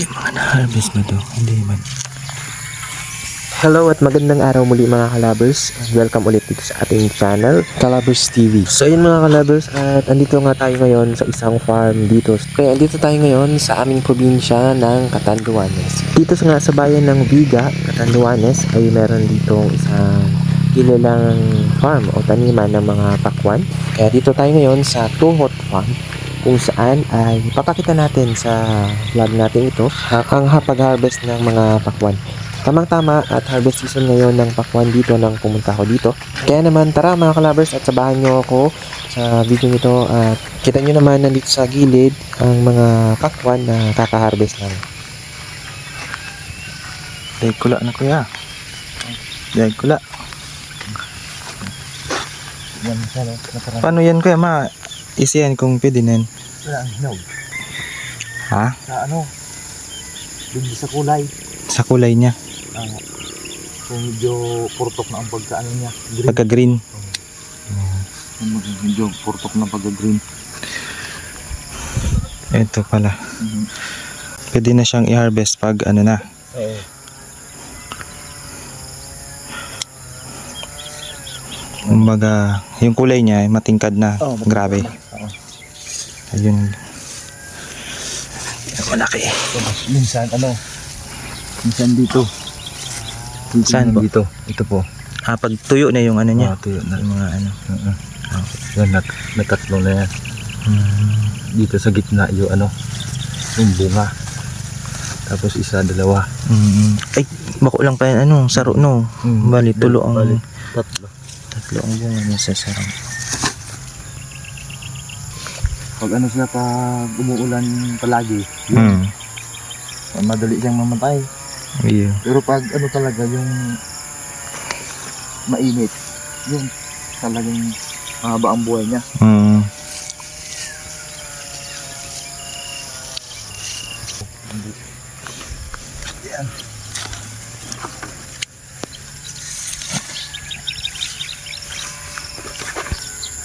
Yung mga na-harvest na to, hindi man. Hello at magandang araw muli mga kalabers. Welcome ulit dito sa ating channel, Kalabers TV. So yun mga kalabers at andito nga tayo ngayon sa isang farm dito. Kaya andito tayo ngayon sa aming probinsya ng Catanduanes. Dito nga sa bayan ng Viga, Catanduanes ay meron ditong isang kilalang farm o taniman ng mga pakwan. Kaya dito tayo ngayon sa Tuhot Farm kung saan ay papakita natin sa vlog natin ito ha- ang pag-harvest ng mga pakwan. Tamang-tama at harvest season ngayon ng pakwan dito nang pumunta ako dito. Kaya naman tara mga kalabers at sabahan nyo ako sa video nito at kita nyo naman nandito sa gilid ang mga pakwan na kaka-harvest lang. Dahil kula na kuya. Dahil kula. Yan Paano yan kuya ma? Easy yan kung pwede na yan. ang hinog. Ha? Sa ano, dun sa kulay, Sa kulay niya. kung medyo purtok na ang pagkaano niya. Pagka green. Medyo purtok na pagka-green. Ito pala. Pwede na siyang i-harvest pag ano na. Oo. Kumbaga, yung kulay niya ay matingkad na. Oo, matingkad Grabe. na. Oo. Ayun. Malaki. Minsan ano, minsan dito. Saan po? Dito. Ito po. Ah, pag tuyo na yung ano niya. Ah, tuyo na. Yung mga ano. Uh-uh. Yan, nat natatlo na yan. Hmm. Dito sa gitna yung ano, yung bunga. Tapos isa, dalawa. Mm. Ay, bako lang pa yan. Ano, saro no. Bali, tulo ang... Bali, tatlo. Tatlo ang bunga niya sa sarang. Pag ano siya, pag umuulan palagi, Hmm. yun, madali siyang mamatay. Yeah. Pero pag ano talaga, yung mainit, yun, talagang mahaba ang buhay niya. Hmm.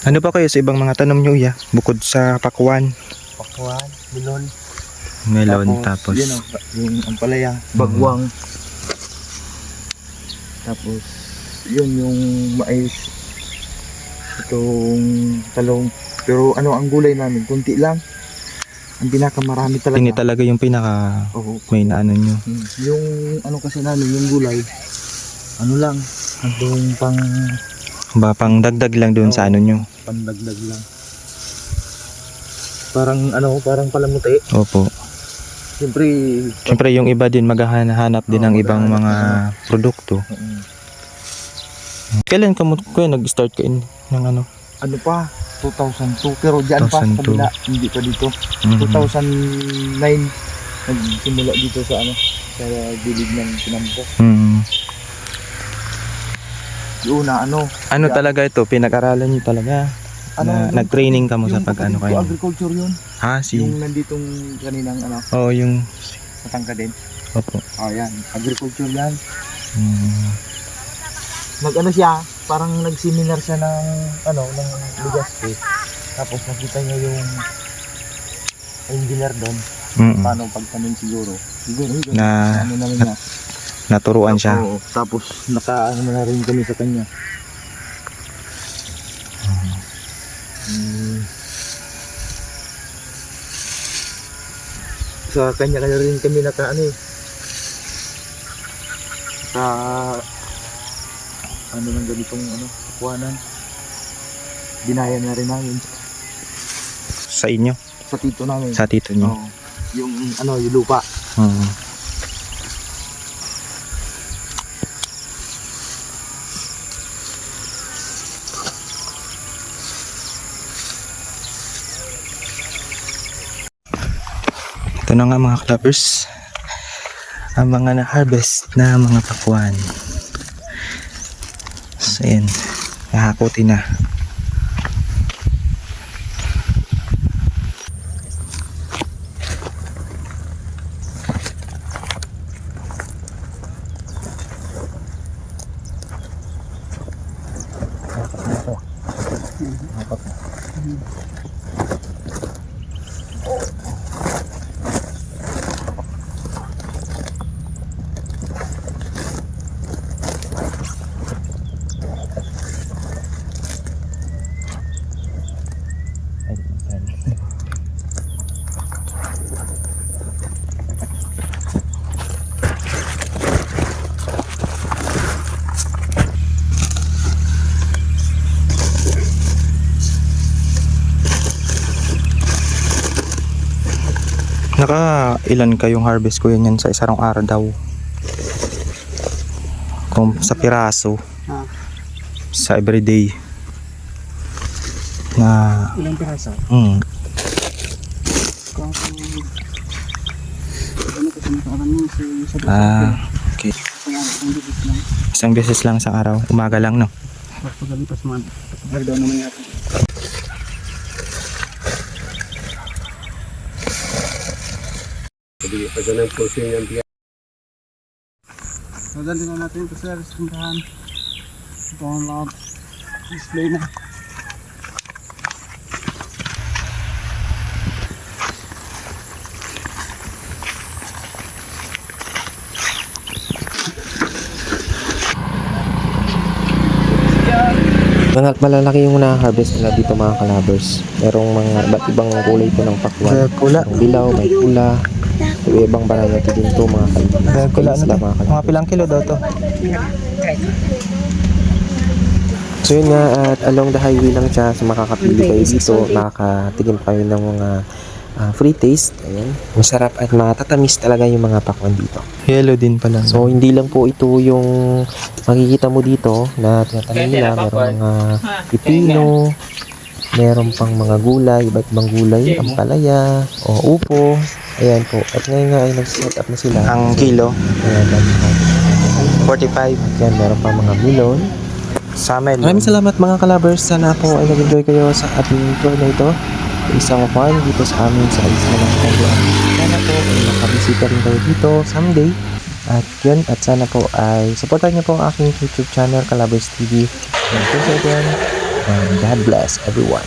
Ano pa kayo sa ibang mga tanom nyo, ya? Bukod sa pakwan, Pakwan, milon. melon, tapos... yun o, yung ampalaya, bagwang. Tapos, yun yung mais. Itong talong. Pero ano ang gulay namin, kunti lang. Ang pinakamarami talaga. Ini talaga yung pinaka Oo. may naano nyo. Hmm. Yung ano kasi namin, yung gulay, ano lang, andong pang Ba, pang dagdag lang doon sa ano nyo. Pandagdag lang. Parang ano, parang palamuti. Opo. Siyempre, Siyempre yung iba din maghahanap din Oo, ng ibang mga maghahanap. produkto. mm, Kailan ka mo kuya nag-start kain ng ano? ano pa, 2002. Pero dyan pa, 2002. kabila, hindi pa dito. Mhm. 2009, nagsimula dito sa ano, sa gilid ng pinampo. Mhm. Yung una, ano, Ano talaga ito? Pinag-aralan nyo talaga? ano, na, yung- nag-training ka mo sa yung pag ano kapatid kayo? agriculture yun. Ha? Si... Yung nanditong kaninang, ano, Oo, yung... natangka din. Opo. Oh, yan, agriculture yan. Mhm. nag-ano siya, parang nag-seminar siya ng ano, ng Legazpi. Tapos nakita niya yung engineer doon, Mhm. paano pagtanim siguro. Siguro, yun, Na ano naman niya. Naturuan siya. Oo, tapos naka ano na rin kami sa kanya. Mm. Sa kanya kanya rin kami naka ano eh. Sa ano ng ganitong ano, kuwanan. Binaya na rin namin Sa inyo? sa tito namin. Sa tito nyo? Oo. yung ano, yung lupa. Mhm. Ito na nga mga clappers. Ang mga na-harvest na mga pakuan. So yan. Nahakuti na. Apat na. Na. Naka ilan kayong harvest ko yan sa isang araw daw. Kung sa piraso. Ah. Sa everyday. Na, Ilang piraso? mm, Kung ah, okay. Isang beses lang sa araw. Umaga lang, no? Tapos pagalipas man. Nagdaw naman yata. So, dali na natin ito sir, sindahan. Ito ang mga display na. Mga malalaki yung na-harvest nila dito mga kalabers. Merong mga iba't ibang kulay po ng pakwan. Merong dilaw, may pula. May ibang variety din to mga. Red pula, ano to? mga pilang kilo daw to? So yun nga, at along the highway lang siya. So makakapili kayo dito. Makakatigim kayo ng mga ah, free taste. Ayan. Masarap at matatamis talaga yung mga pakwan dito. Yellow din pala. So, hindi lang po ito yung makikita mo dito na tinatanim nila. Merong mga pipino, meron pang mga gulay, iba't ibang gulay, ampalaya, o upo. Ayan po. At ngayon nga ay nag-set up na sila. ang kilo, Ayan, dami pa. 45. At yan, meron pang mga melon. Maraming salamat mga kalabers. Sana po ay nag-enjoy kayo sa ating tour na ito. Isang farm dito sa amin sa isla ng Taiwan. Sana po ay makabisita rin kayo dito someday. At yun, at sana po ay supportan niyo po ang aking YouTube channel, Calabers TV. And thank you again. And God bless everyone.